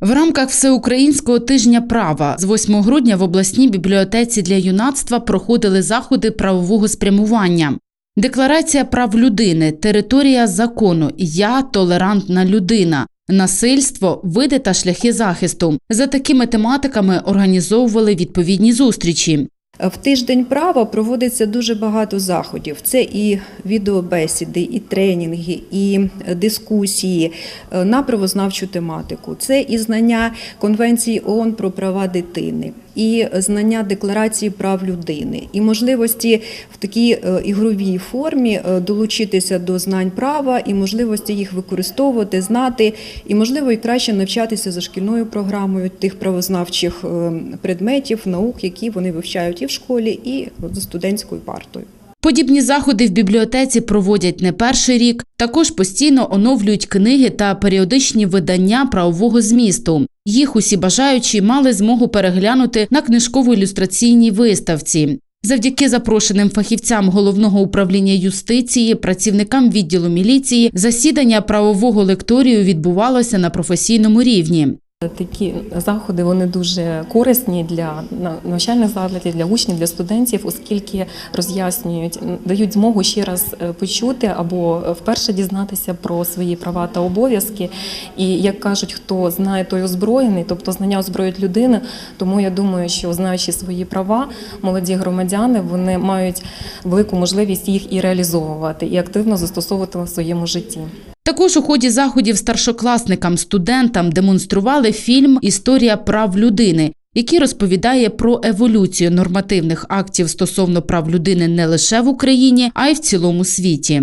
В рамках всеукраїнського тижня права з 8 грудня в обласній бібліотеці для юнацтва проходили заходи правового спрямування. Декларація прав людини, територія закону, я толерантна людина, насильство, види та шляхи захисту. За такими тематиками організовували відповідні зустрічі. В тиждень права проводиться дуже багато заходів. Це і відеобесіди, і тренінги, і дискусії е, на правознавчу тематику. Це і знання Конвенції ООН про права дитини, і знання Декларації прав людини, і можливості в такій е, ігровій формі е, долучитися до знань права, і можливості їх використовувати, знати, і можливо і краще навчатися за шкільною програмою тих правознавчих е, предметів, наук, які вони вивчають в школі, і за студентською партою. Подібні заходи в бібліотеці проводять не перший рік. Також постійно оновлюють книги та періодичні видання правового змісту. Їх усі бажаючі мали змогу переглянути на книжково-ілюстраційній виставці. Завдяки запрошеним фахівцям головного управління юстиції, працівникам відділу міліції, засідання правового лекторію відбувалося на професійному рівні. Такі заходи вони дуже корисні для навчальних закладів, для учнів, для студентів, оскільки роз'яснюють, дають змогу ще раз е, почути або вперше дізнатися про свої права та обов'язки. І як кажуть, хто знає, той озброєний, тобто знання озброюють людину. Тому я думаю, що знаючи свої права, молоді громадяни вони мають велику можливість їх і реалізовувати, і активно застосовувати в своєму житті. Також у ході заходів старшокласникам, студентам демонстрували фільм Історія прав людини, який розповідає про еволюцію нормативних актів стосовно прав людини не лише в Україні, а й в цілому світі.